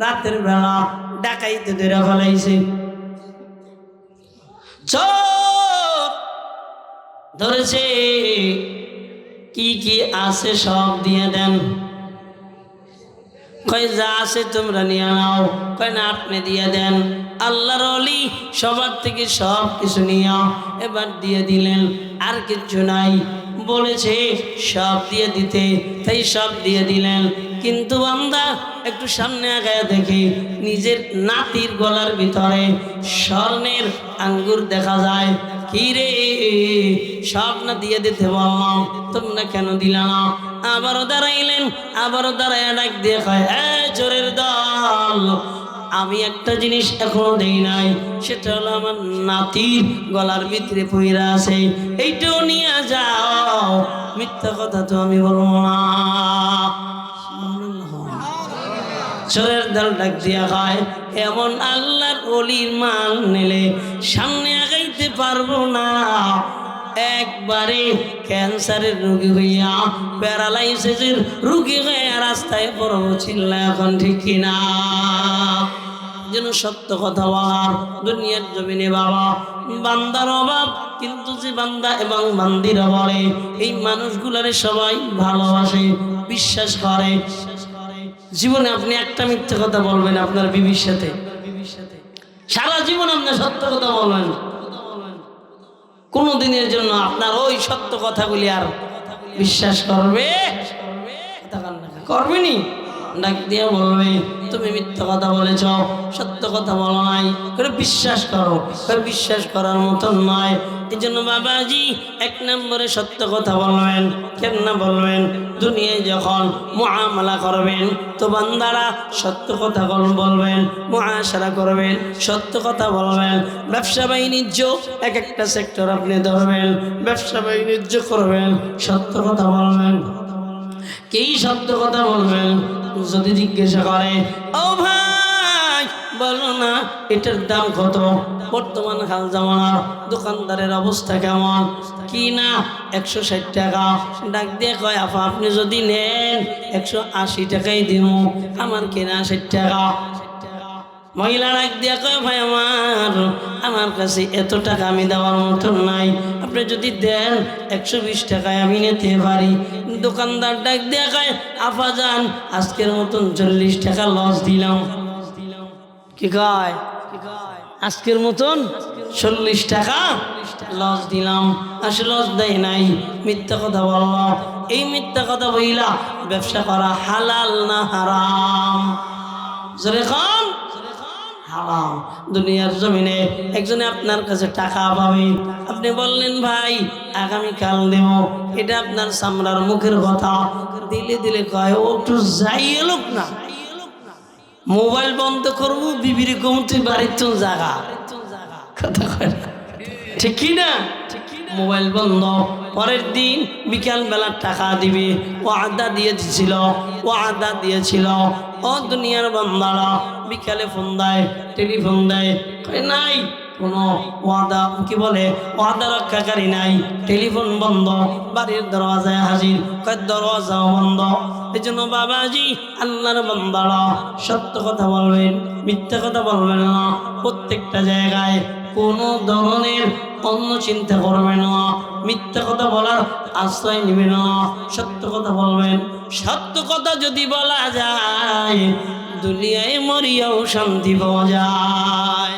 রাতের বেলা ডাকাইতে ধরে ফেলাইছে। ধরেছে। কি কি আছে সব দিয়ে দেন। কয়, যা আছে তোমরা নিয়ে নাও। কয়, না, আপনি দিয়ে দেন। আল্লাহর অলি সবার থেকে সব কিছু নিয়ে এবার দিয়ে দিলেন। আর কিছু নাই। বলেছে, সব দিয়ে দিতে। তাই সব দিয়ে দিলেন। কিন্তু বান্দা, একটু সামনে আগায় দেখি, নিজের নাতির গলার ভিতরে স্বর্ণের আঙ্গুর দেখা যায়। কি রে? সব দিয়ে দিতে বললাম, তোমরা কেন দিলা না? আবারও দাঁড়াইলেন আবারও দাঁড়ায় ডাক দিয়ে কয় হ্যাঁ চোরের দল, আমি একটা জিনিস এখনও দেই নাই, সেটা হলো আমার নাতির গলার ভিতরে পইরা আছে। এইটাও নিয়ে যাও, মিথ্যা কথা তো আমি বলব না। চোরের দল ডাক দিয়া হয় এমন আল্লাহর অলির মাল নিলে সামনে আগাইতে পারব না। একবারে ক্যান্সারের রোগী হইয়া প্যারালাইসিসের রোগী হইয়া রাস্তায় পড়ব চিল্লা, এখন ঠিক কিনা যেন সত্য কথা বলার দুনিয়ার জমিনে বাবা, বান্দার অভাব। কিন্তু যে বান্দা এবং বান্দিরা বলে, এই মানুষগুলারে সবাই ভালোবাসে, বিশ্বাস করে। জীবনে আপনি একটা মিথ্যে কথা বলবেন আপনার বিবির সাথে। সারা জীবন আপনি সত্য কথা বলবেন। কোনো দিনের জন্য আপনার ওই সত্য কথাগুলি আর বিশ্বাস করবে? করবেনি? ডাক দিয়ে বলবে, তুমি মিথ্যা কথা বলেছ, সত্য কথা বলো নাই। করে বিশ্বাস করো বিশ্বাস করার মতন নয়। এই জন্য বাবাজি, এক নম্বরে সত্য কথা বলবেন কেন বলবেন? দুনিয়ায় যখন মহামালা করবেন, তো বান্দারা সত্য কথা বলবেন মহাসারা করবেন, সত্য কথা বলবেন। ব্যবসা বাণিজ্য, এক একটা সেক্টর আপনি ধরবেন, ব্যবসা বাণিজ্য করবেন, সত্য কথা বলবেন। কেই সত্য কথা বলবেন? যদি জিজ্ঞাসা করে, ও ভাই বলো না, এটার দাম কত? বর্তমান হাল জামানা, দোকানদারের অবস্থা কেমন? কি না? একশো ষাট টাকা। ডাক দিয়ে কয় আপা আপনি যদি নেন, একশো আশি টাকাই দিব আমার কেনা ষাট টাকা। মহিলা ডাক দিয়া কয়, ভাই আমার আমার কাছে এত টাকা আমি দেওয়ার মতন নাই। আপনি যদি দেন, একশো বিশ টাকায় আমি নিতে পারি। দোকানদার ডাক দিয়া কয়, আফা যান, আজকের মতন চল্লিশ টাকা লস দিলাম। কি কয় আজকের মতন চল্লিশ টাকা লস দিলাম। আসলে লস দেয় নাই। মিথ্যা কথা বলল এই মিথ্যা কথা বইলা ব্যবসা করা হালাল না হারাম? জোরে খান হারাম দুনিয়ার জমিনে একজনে আপনার কাছে টাকা পাবে। আপনি বললেন, ভাই আগামী কাল দেব। এটা আপনার সামরার মুখের কথা। দিলে দিলে কয়, ও একটু যাই এলোক না। মোবাইল বন্ধ করব, বিবির গমতে বাড়ির তো জায়গা কথা কয়। ঠিক কি না? মোবাইল বন্ধ। পরের দিন বিকাল বেলা টাকা দিবে। ও আদা দিয়েছিল ও আদা দিয়েছিল। ও দুনিয়ার বান্দারা বিকালে ফোন দেয়, টেলিফোন দেয়। নাই। কোনো ওয়াদা, কি বলে, ওয়াদা রক্ষাকারী নাই। টেলিফোন বন্ধ, বাড়ির দরওয়াজায় হাজির কয় দরওয়াজাও বন্ধ। এই জন্য বাবাজি, আল্লাহর বান্দারা সত্য কথা বলবেন, মিথ্যা কথা বলবেন না। প্রত্যেকটা জায়গায় কোনো ধরনের অন্য চিন্তা করবেন না। মিথ্যা কথা বলার আশ্রয় নেবেন না। সত্য কথা বলবেন। সত্য কথা যদি বলা যায়, দুনিয়ায় মরিয়াও শান্তি পাওয়া যায়।